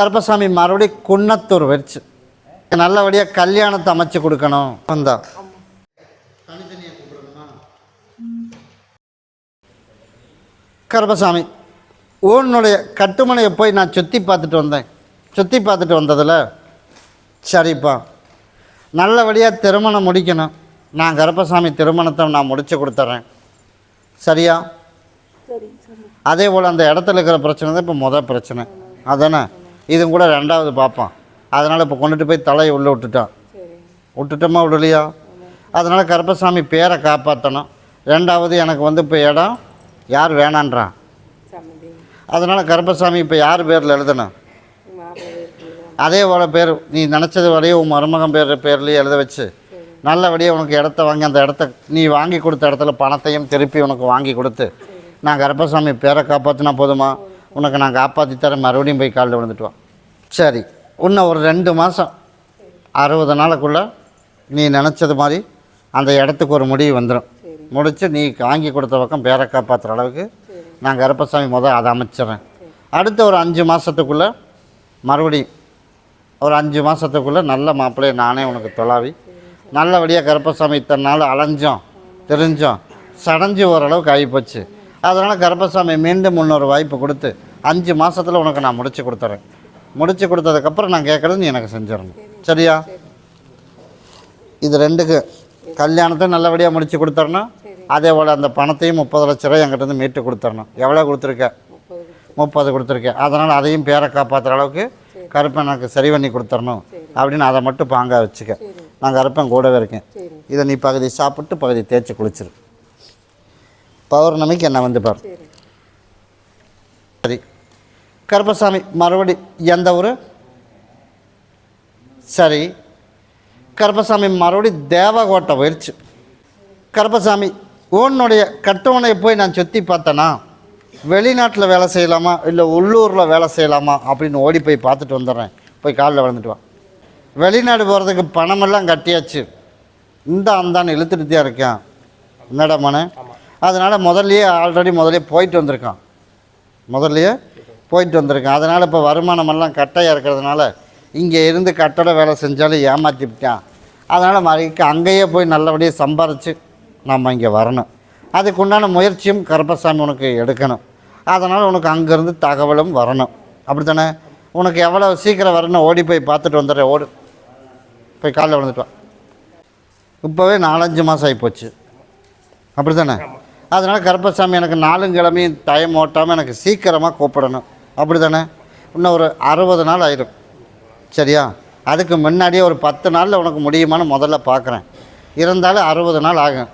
கருப்பசாமி மறுபடியும் குன்னத்தூர் வச்சு. நல்லபடியாக கல்யாணத்தை அமைச்சு கொடுக்கணும். வந்தா. கருப்பசாமி உன்னுடைய கட்டுமனையை போய் நான் சுற்றி பார்த்துட்டு வந்தேன். சுற்றி பார்த்துட்டு வந்ததில் சரிப்பா. நல்லபடியாக திருமணம் முடிக்கணும். நான் கருப்பசாமி திருமணத்தை நான் முடித்து கொடுத்துட்றேன் சரியா? அதே போல் அந்த இடத்துல இருக்கிற பிரச்சனை தான் இப்போ முதல் பிரச்சனை. அதானே? இதுவும் கூட ரெண்டாவது பார்ப்பான் அதனால் இப்போ கொண்டுட்டு போய் தலையை உள்ளே விட்டுட்டான். விட்டுட்டோமா விடலையா? அதனால் கருப்பசாமி பேரை காப்பாற்றணும் ரெண்டாவது எனக்கு வந்து இப்போ இடம் யார் வேணான்றான். அதனால் கருப்பசாமி இப்போ யார் பேரில் எழுதணும்? அதே போல பேர் நீ நினச்சது வரையும் உன் மருமகன் பேர் பேர்லேயே எழுத வச்சு. நல்லபடியாக உனக்கு இடத்த வாங்கி அந்த இடத்த நீ வாங்கி கொடுத்த இடத்துல பணத்தையும் திருப்பி உனக்கு வாங்கி கொடுத்து நான் கருப்பசாமி பேரை காப்பாற்றினா போதுமா? உனக்கு நான் காப்பாற்றி தரேன். மறுபடியும் போய் காலில் விழுந்துட்டு சரி இன்னும் ஒரு ரெண்டு மாதம் அறுபது நாளுக்குள்ளே நீ நினச்சது மாதிரி அந்த இடத்துக்கு ஒரு முடிவு வந்துடும் முடித்து நீ வாங்கி கொடுத்த பக்கம் பேரை காப்பாற்றுற அளவுக்கு நான் கருப்பசாமி முதல் அதை அமைச்சிட்றேன் அடுத்த ஒரு அஞ்சு மாதத்துக்குள்ளே மறுபடியும் ஒரு அஞ்சு மாதத்துக்குள்ளே நல்ல மாப்பிள்ளையை நானே உனக்கு தொலாவி நல்லபடியாக கருப்பசாமி இத்தனை நாள் அலைஞ்சோம் தெரிஞ்சோம் சடைஞ்சு ஓரளவுக்கு ஆகிப்போச்சு அதனால் கருப்பசாமி மீண்டும் இன்னொரு வாய்ப்பு கொடுத்து அஞ்சு மாதத்தில் உனக்கு நான் முடிச்சு கொடுத்துறேன். முடிச்சு கொடுத்ததுக்கப்புறம் நான் கேட்குறது நீ எனக்கு செஞ்சிடணும். சரியா? இது ரெண்டுக்கு கல்யாணத்தை நல்லபடியாக முடிச்சு கொடுத்துறணும் அதே போல் அந்த பணத்தையும் முப்பது லட்ச ரூபாய் என்கிட்டருந்து மீட்டு கொடுத்துடணும். எவ்வளோ கொடுத்துருக்க? முப்பது கொடுத்துருக்கேன். அதனால் அதையும் பேரை காப்பாற்றுற அளவுக்கு கருப்பன் எனக்கு சரி பண்ணி கொடுத்துடணும் அப்படின்னு அதை மட்டும் பாங்க வச்சுக்க. நான் கருப்பன் கூடவே இருக்கேன். இதை நீ பகுதி சாப்பிட்டு பகுதி தேய்ச்சி குளிச்சிரு. பௌர்ணமிக்கு என்ன வந்து பாரு. சரி. கருப்பசாமி மறுபடி எந்த ஊர்? சரி. கருப்பசாமி மறுபடி தேவகோட்டை போயிடுச்சு கருப்பசாமி உன்னுடைய கட்டுமனையை போய் நான் சுற்றி பார்த்தேனா? வெளிநாட்டில் வேலை செய்யலாமா? இல்லை உள்ளூரில் வேலை செய்யலாமா? அப்படின்னு ஓடி போய் பார்த்துட்டு வந்துடுறேன். போய் காலில் விழுந்துட்டு வா. வெளிநாடு போகிறதுக்கு பணமெல்லாம் கட்டியாச்சு. இந்த அந்தான்னு இழுத்துட்டு தான் இருக்கேன். என்னடா மனே? அதனால் முதல்லயே ஆல்ரெடி முதல்லயே போயிட்டு வந்திருக்கான். முதல்லயே? போயிட்டு வந்திருக்கேன். அதனால் இப்போ வருமானமெல்லாம் கட்டையாக இருக்கிறதுனால இங்கே இருந்து கட்டட வேலை செஞ்சாலும் ஏமாற்றி விட்டான். அதனால் மறுக்க அங்கேயே போய் நல்லபடியாக சம்பாரித்து நம்ம இங்கே வரணும். அதுக்குண்டான முயற்சியும் கருப்பசாமி உனக்கு எடுக்கணும். அதனால் உனக்கு அங்கேருந்து தகவலும் வரணும். அப்படி தானே உனக்கு எவ்வளோ சீக்கிரம் வரணும் ஓடி போய் பார்த்துட்டு வந்துடுறேன். ஓடு. போய் காலைல விழுந்துட்டு வா. இப்போவே நாலஞ்சு மாதம் ஆகிப்போச்சு அப்படி தானே அதனால் கருப்பசாமி எனக்கு நாலும் கிழமையும் டைம் ஓட்டாமல் எனக்கு சீக்கிரமாக கூப்பிடணும். அப்படி தானே இன்னும் ஒரு அறுபது நாள் ஆயிடும் சரியா? அதுக்கு முன்னாடியே ஒரு பத்து நாளில் உனக்கு முடியுமான்னு முதல்ல பார்க்குறேன் இருந்தாலும் அறுபது நாள் ஆகும்.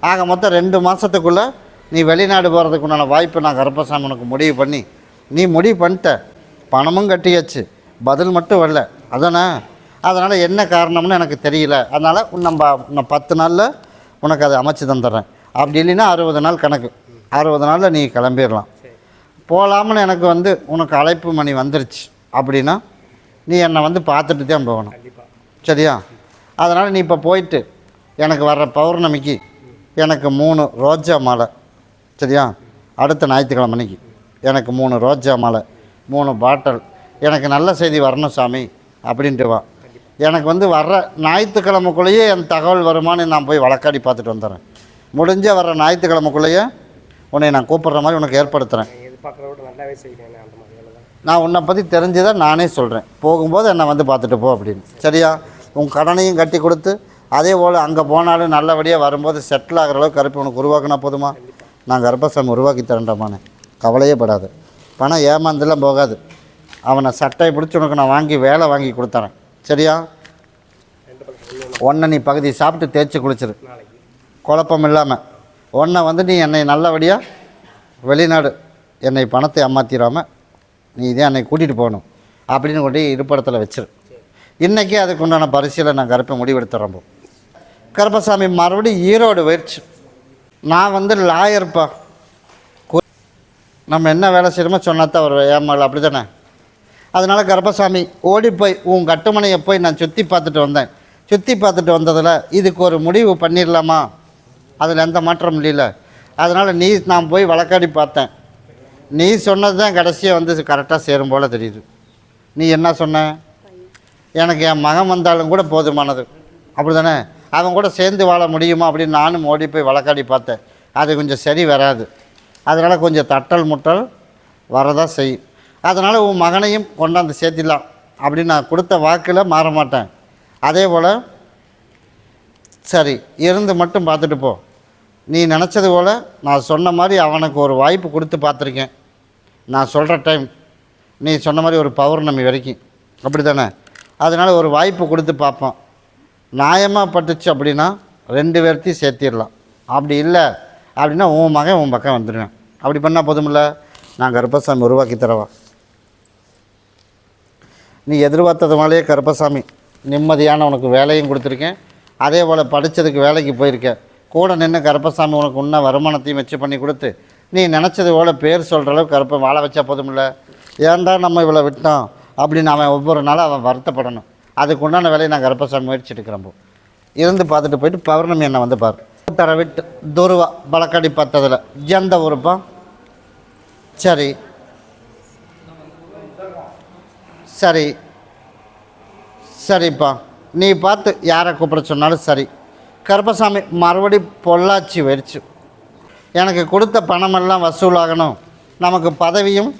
ஆக மொத்தம் ரெண்டு மாதத்துக்குள்ளே நீ வெளிநாடு போகிறதுக்கு உண்டான வாய்ப்பு நான் கருப்பசாமி உனக்கு முடிவு பண்ணி நீ முடிவு பண்ணிட்ட. பணமும் கட்டியாச்சு. பதில் மட்டும் வரல. அதானே? அதனால் என்ன காரணம்னு எனக்கு தெரியல. அதனால் நம்ம இன்னும் பத்து நாளில் உனக்கு அதை அமைச்சு தந்துடுறேன். அப்படி இல்லைன்னா அறுபது நாள் கணக்கு. அறுபது நாளில் நீ கிளம்பிடலாம். போகலாம்னு எனக்கு வந்து உனக்கு அழைப்பு மணி வந்துருச்சு அப்படின்னா நீ என்னை வந்து பார்த்துட்டு தான் போகணும். சரியா? அதனால் நீ இப்போ போயிட்டு எனக்கு வர்ற பௌர்ணமிக்கு எனக்கு மூணு ரோஜா மாலை. சரியா? அடுத்த ஞாயிற்றுக்கிழமை அன்னைக்கு எனக்கு மூணு ரோஜா மாலை மூணு பாட்டில். எனக்கு நல்ல செய்தி வரணும் சாமி அப்படின்ட்டு வா. எனக்கு வந்து வர்ற ஞாயிற்றுக்கிழமைக்குள்ளேயே என் தகவல் வருமானு நான் போய் வழக்காடி பார்த்துட்டு வந்துடுறேன். முடிஞ்ச வர்ற ஞாயிற்றுக்கிழமைக்குள்ளேயே உன்னை நான் கூப்பிட்ற மாதிரி உனக்கு ஏற்படுத்துகிறேன் எதிர்பார்க்குறத விட நல்லாவே செய்கிறேன் அந்த மாதிரி வேலை தான். நான் உன்னை பற்றி தெரிஞ்சதை நானே சொல்கிறேன் போகும்போது என்னை வந்து பார்த்துட்டு போ அப்படின்னு. சரியா? உன் கடனையும் கட்டி கொடுத்து அதே போல் அங்கே போனாலும் நல்லபடியாக வரும்போது செட்டில் ஆகிற அளவுக்கு கருப்பு உனக்கு உருவாக்குனா போதுமா? நான் கர்ப்பசாமி உருவாக்கி தரேன்டாமான்னு கவலையே படாது. பணம் ஏமாந்துலாம் போகாது. அவனை சட்டையை பிடிச்சி உனக்கு நான் வாங்கி வேலை வாங்கி கொடுத்துறேன். சரியா? ஒன்றை நீ பகுதி சாப்பிட்டு தேய்ச்சி குளிச்சிரு. குழப்பம் இல்லாமல் ஒன்றை வந்து நீ என்னை நல்லபடியாக வெளிநாடு என்னை பணத்தை ஏமாத்திடாமல் நீ இதே என்னை கூட்டிகிட்டு போகணும் அப்படின்னு கொண்டு இருப்படத்தில் இருப்பிடத்தில் வச்சிரு. இன்றைக்கி அதுக்கு உண்டான பரிசீலனை நான் கருப்பை முடிவெடுத்துறேன் கருப்பசாமி மறுபடியும் ஈரோடு போயிடுச்சு நான் வந்து லாயர்ப்பா. நம்ம என்ன வேலை செய்யணுமோ சொன்னாதான் அவர் ஏமாள் அப்படி தானே அதனால் கருப்பசாமி ஓடி போய் உன் கட்டுமனையை போய் நான் சுற்றி பார்த்துட்டு வந்தேன். சுற்றி பார்த்துட்டு வந்ததில் இதுக்கு ஒரு முடிவு பண்ணிடலாமா? அதில் எந்த மாற்றம் இல்லைல்ல. அதனால் நீ நான் போய் வழக்காடி பார்த்தேன். நீ சொன்னது தான் கடைசியாக வந்து கரெக்டாக சேரும் போல் தெரியுது. நீ என்ன சொன்ன? எனக்கு என் மகன் வந்தாலும் கூட போதுமானது. அப்படி தானே அவன் கூட சேர்ந்து வாழ முடியுமா அப்படின்னு நானும் ஓடி போய் வழக்காடி பார்த்தேன். அது கொஞ்சம் சரி வராது. அதனால் கொஞ்சம் தட்டல் முட்டல் வரதான் செய்யும் அதனால் உன் மகனையும் கொண்டாந்து சேர்த்திடலாம் அப்படின்னு நான் கொடுத்த வாக்கில் மாற மாட்டேன். அதே போல் சரி இருந்து மட்டும் பார்த்துட்டு போ. நீ நினச்சது போல் நான் சொன்ன மாதிரி அவனுக்கு ஒரு வாய்ப்பு கொடுத்து பார்த்துருக்கேன். நான் சொல்கிற டைம் நீ சொன்ன மாதிரி ஒரு பௌர்ணமி வரைக்கும். அப்படி தானே அதனால் ஒரு வாய்ப்பு கொடுத்து பார்ப்போம். நியாயமாக பட்டுச்சு அப்படின்னா ரெண்டு பேர்த்தையும் சேர்த்திடலாம். அப்படி இல்லை அப்படின்னா உன் மகன் உன் பக்கம் வந்துடுவேன் அப்படி பண்ணால் போதுமில்ல? நான் கருப்பசாமி உருவாக்கி தரவா? நீ எதிர்பார்த்தது மாதிரியே கருப்பசாமி நிம்மதியான உனக்கு வேலையும் கொடுத்துருக்கேன். அதே போல் படித்ததுக்கு வேலைக்கு போயிருக்கேன் கூட நின்று கருப்பசாமி உனக்கு உன்ன வருமானத்தையும் வச்சு பண்ணி கொடுத்து நீ நினச்சது போல் பேர் சொல்கிற அளவுக்கு கருப்பை வாழ வச்சா போதுமில்ல. ஏன்டா நம்ம இவ்வளோ விட்டோம்? அப்படின்னு அவன் ஒவ்வொரு நாளும் அவன் வருத்தப்படணும். அதுக்கு உண்டான வேலையை நான் கருப்பசாமி முயற்சி எடுக்கிறேன் இருந்து பார்த்துட்டு போயிட்டு பௌர்ணமி என்ன வந்து பார். தர விட்டு துருவா பழக்கடி பத்ததில். எந்த ஊருப்பா சரி. சரி. சரிப்பா. நீ பார்த்து யாரை கூப்பிட சொன்னாலும் சரி. கருப்பசாமி மறுபடி பொள்ளாச்சி வெறிச்சு. எனக்கு கொடுத்த பணமெல்லாம் வசூலாகணும். நமக்கு பதவியும்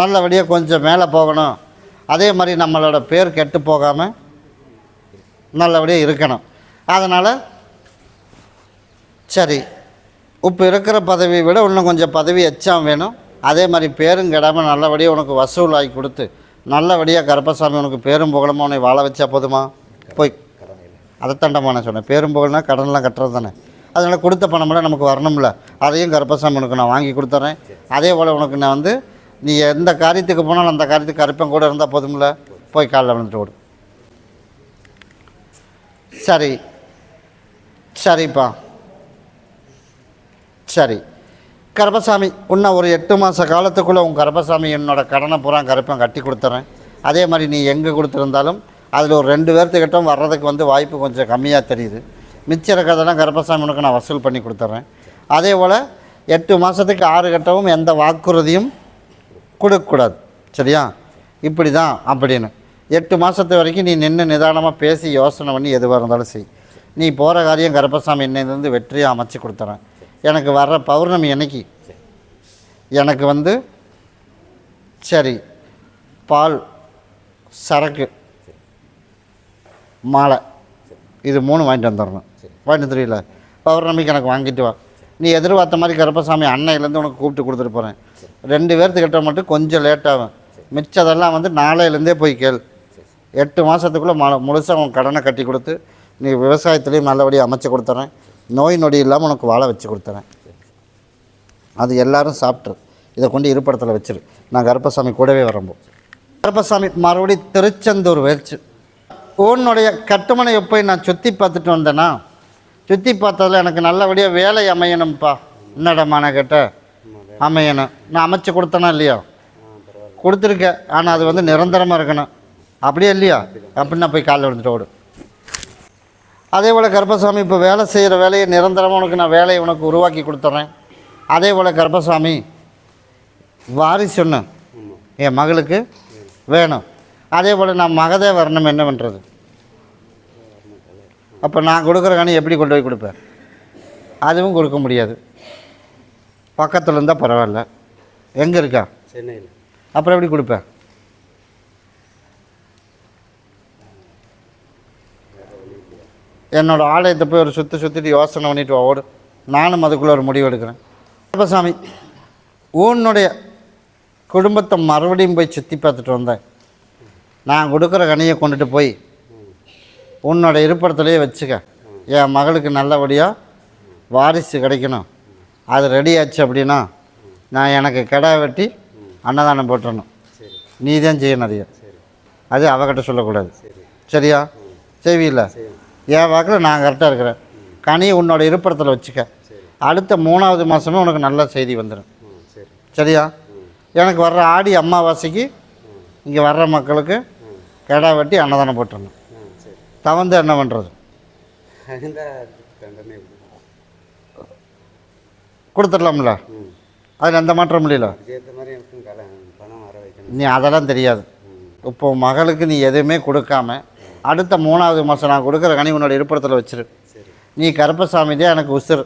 நல்லபடியாக கொஞ்சம் மேலே போகணும். அதே மாதிரி நம்மளோட பேர் கெட்டு போகாமல் நல்லபடியாக இருக்கணும். அதனால் சரி இப்போ இருக்கிற பதவியை விட இன்னும் கொஞ்சம் பதவி எச்சாம் வேணும். அதே மாதிரி பேரும் கெடாமல் நல்லபடியாக உனக்கு வசூலாகி கொடுத்து நல்லபடியாக கருப்பசாமி உனக்கு பேரும் புகழமாக உன்னை வாழ வச்சா போதுமா? போய். அதைத்தாண்டமா நான் சொன்னேன். பேரும் கடன்லாம் கட்டுறது தானே. அதனால் கொடுத்த பணமெல்லாம் நமக்கு வரணும்ல. அதையும் கருப்பசாமி உனக்கு நான் வாங்கி கொடுத்துட்றேன் அதே போல் உனக்கு நான் வந்து நீ எந்த காரியத்துக்கு போனாலும் அந்த காரியத்துக்கு கருப்பன் கூட இருந்தால் போதும்ல. போய் காலைல வந்துட்டு ஓடு. சரி. சரிப்பா. சரி. கருப்பசாமி இன்னும் ஒரு எட்டு மாத காலத்துக்குள்ளே உன் கருப்பசாமி என்னோட கடனை பூரா கருப்பன் கட்டி கொடுத்துட்றேன் அதே மாதிரி நீ எங்கே கொடுத்துருந்தாலும் அதில் ஒரு ரெண்டு பேர்த்துக்கிட்டும் வர்றதுக்கு வந்து வாய்ப்பு கொஞ்சம் கம்மியாக தெரியுது. மிச்சம் இருக்கிறதெல்லாம் கருப்பசாமினுக்கு நான் வசூல் பண்ணி கொடுத்துட்றேன். அதே போல் எட்டு மாதத்துக்கு ஆறு கட்டவும் எந்த வாக்குறுதியும் கொடுக்கக்கூடாது. சரியா? இப்படி தான் அப்படின்னு. எட்டு மாதத்து வரைக்கும் நீ நின்று நிதானமாக பேசி யோசனை பண்ணி எதுவாக இருந்தாலும் செய். நீ போகிற காரியம் கருப்பசாமி என்னையிலேருந்து வெற்றியாக அமைச்சு கொடுத்துறேன் எனக்கு வர்ற பௌர்ணமி என்னைக்கு எனக்கு வந்து சரி பால் சரக்கு மாலை. இது மூணு வாங்கிட்டு வந்துடணும். வாங்கிட்டு தெரியல பௌர்ணமிக்கு எனக்கு வாங்கிட்டு வா. நீ எதிர்பார்த்த மாதிரி கருப்பசாமி அன்னையிலேருந்து உனக்கு கூப்பிட்டு கொடுத்துட்டு போகிறேன் ரெண்டு பேர்த்துக்கிட்ட மட்டும் கொஞ்சம் லேட்டாகும் மிச்சதெல்லாம் வந்து நாளையிலேருந்தே போய் கேள். எட்டு மாதத்துக்குள்ளே ம முழுசாக உன் கடனை கட்டி கொடுத்து நீ விவசாயத்துலேயும் நல்லபடியாக அமைச்சு கொடுத்துறேன். நோய் நொடி இல்லாமல் உனக்கு வாழ வச்சு கொடுத்துறேன். அது எல்லாரும் சாப்பிட்ரு. இதை கொண்டு இருப்பிடத்தில் வச்சிரு. நான் கருப்பசாமி கூடவே வரம்போ. கருப்பசாமி மறுபடியும் திருச்செந்தூர் வச்சு. உன்னுடைய கட்டுமனையை போய் நான் சுற்றி பார்த்துட்டு வந்தேனா? சுற்றி பார்த்ததில் எனக்கு நல்லபடியாக வேலை அமையணும்ப்பா என்னடமான கேட்ட? அமையணும். நான் அமைச்சு கொடுத்தேனா இல்லையா? கொடுத்துருக்கேன் ஆனால் அது வந்து நிரந்தரமாக இருக்கணும். அப்படியே இல்லையா? அப்படின்னா போய் காலில் விழுந்துட்டு ஓடு. அதே போல் கர்பசாமி இப்போ வேலை செய்கிற வேலையை நிரந்தரமாக உனக்கு நான் வேலையை உனக்கு உருவாக்கி கொடுத்துட்றேன் அதே போல் கர்பசாமி வாரிசு ஒன்று என் மகளுக்கு வேணும். அதே போல் நான் மகதே வரணும். என்ன பண்ணுறது அப்போ நான் கொடுக்குற கனி எப்படி கொண்டு போய் கொடுப்பேன்? அதுவும் கொடுக்க முடியாது. பக்கத்தில் இருந்தால் பரவாயில்ல. எங்கே இருக்கா? சென்னையில். அப்புறம் எப்படி கொடுப்பேன்? என்னோட ஆலயத்தை போய் ஒரு சுற்றி சுற்றிட்டு யோசனை பண்ணிட்டு வா, ஓடு. நானும் அதுக்குள்ளே ஒரு முடிவு எடுக்கிறேன். கருப்பசாமி உன்னுடைய குடும்பத்தை மறுபடியும் போய் சுற்றி பார்த்துட்டு வந்தேன். நான் கொடுக்குற கனியை கொண்டுட்டு போய் உன்னோட இருப்பிடத்துலையே வச்சுக்க. என் மகளுக்கு நல்லபடியாக வாரிசு கிடைக்கணும். அது ரெடி ஆச்சு அப்படின்னா நான் எனக்கு கிடா வெட்டி அன்னதானம் போட்டுறணும். நீ தான் செய்யணும் அதையும் அது அவகிட்ட சொல்லக்கூடாது. சரியா? செய்வியில் என் வாக்கில் நான் கரெக்டாக இருக்கிறேன். கனியை உன்னோட இருப்பிடத்தில் வச்சுக்க. அடுத்த மூணாவது மாதமே உனக்கு நல்ல செய்தி வந்துடும் சரியா? எனக்கு வர்ற ஆடி அமாவாசைக்கு இங்கே வர்ற மக்களுக்கு கிடா வெட்டி அன்னதானம் போட்டுறணும். தவந்து என்ன பண்ணுறது கொடுத்துடலாம்ல? அதில் எந்த மாற்றம் வைக்கணும். நீ அதெல்லாம் தெரியாது. இப்போ மகளுக்கு நீ எதுவுமே கொடுக்காம அடுத்த மூணாவது மாதம் நான் கொடுக்குற கனி உன்னோட இருப்பிடத்தில் வச்சிரு. சரி. நீ கருப்பசாமி தான் எனக்கு உசுர்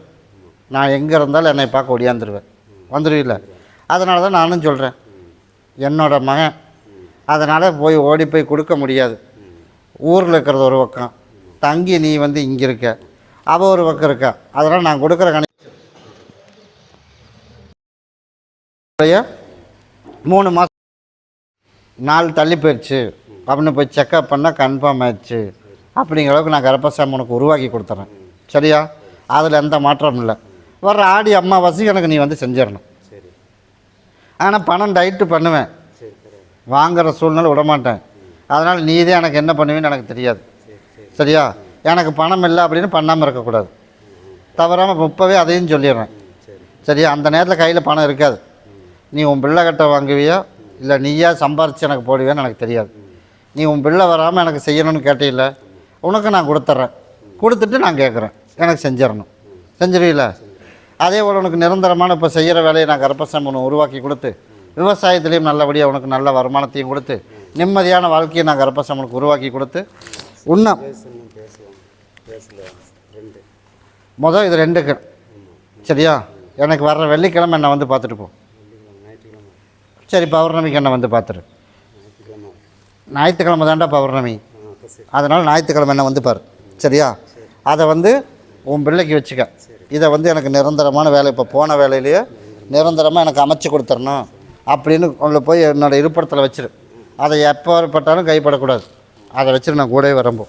நான் எங்கே இருந்தாலும் என்னை பார்க்க ஒடியாந்துருவேன். வந்துடுவீல்ல அதனால தான் நானும் சொல்கிறேன் என்னோட மகன். அதனால் போய் ஓடி போய் கொடுக்க முடியாது. ஊரில் இருக்கிறது ஒரு பக்கம். தங்கி நீ வந்து இங்கே இருக்க. அவள் ஒரு பக்கம் இருக்கா. அதனால் நான் கொடுக்குற கணி மூணு மாதம் நாள் தள்ளி போயிடுச்சு. அப்படின்னு போய் செக்கப் பண்ணால் கன்ஃபார்ம் ஆயிடுச்சு. அப்படிங்கிற அளவுக்கு நான் கர்ப்பசாமி உனக்கு உருவாக்கி கொடுத்துறேன். சரியா? அதில் எந்த மாற்றமும் இல்லை. வர்ற ஆடி அம்மாவாசைக்கு எனக்கு நீ வந்து செஞ்சிடணும். ஆனால் பணம் டைட்டு பண்ணுவேன். வாங்குற சூழ்நிலை விட மாட்டேன் அதனால் நீ தான் எனக்கு என்ன பண்ணுவேன்னு எனக்கு தெரியாது. சரியா? எனக்கு பணம் இல்லை அப்படின்னு பண்ணாமல் இருக்கக்கூடாது. தவறாமல் இப்போவே அதையும் சொல்லிடுறேன். சரியா? அந்த நேரத்தில் கையில் பணம் இருக்காது. நீ உன் பிள்ளை கட்ட வாங்குவியா? இல்லை நீயா சம்பாரித்து எனக்கு போடுவியான்னு எனக்கு தெரியாது. நீ உன் பிள்ளை வராமல் எனக்கு செய்யணும்னு கேட்டீங்கள உனக்கு நான் கொடுத்துட்றேன் கொடுத்துட்டு நான் கேட்குறேன் எனக்கு செஞ்சிடணும். செஞ்சிருவீங்களா அதே போல் உனக்கு நிரந்தரமான இப்போ செய்கிற வேலையை நான் கரப்பசம் உனக்கு உருவாக்கி கொடுத்து விவசாயத்துலேயும் நல்லபடியாக உனக்கு நல்ல வருமானத்தையும் கொடுத்து நிம்மதியான வாழ்க்கையை நான் கர்ப்பசாமி உனக்கு உருவாக்கி கொடுத்து உன்ன பேசணும் மொதல் இது ரெண்டுக்கு. சரியா? எனக்கு வர்ற வெள்ளிக்கிழமை என்னை வந்து பார்த்துட்டு போ. சரி பௌர்ணமிக்கு என்னை வந்து பார்த்துரு. ஞாயிற்றுக்கிழமை தான்டா தாண்டா பௌர்ணமி. அதனால் ஞாயிற்றுக்கிழமை என்ன வந்து பாரு. சரியா? அதை வந்து உன் பிள்ளைக்கு வச்சுக்க. இதை வந்து எனக்கு நிரந்தரமான வேலை. இப்போ போன வேலையிலேயே நிரந்தரமாக எனக்கு அமைச்சு கொடுத்துடணும் அப்படின்னு உங்களை போய் என்னோட இருப்பிடத்தில் வச்சிரு. அதை எப்போ பட்டாலும் கைப்படக்கூடாது. அதை வச்சுட்டு நான் கூடவே வரம்போ.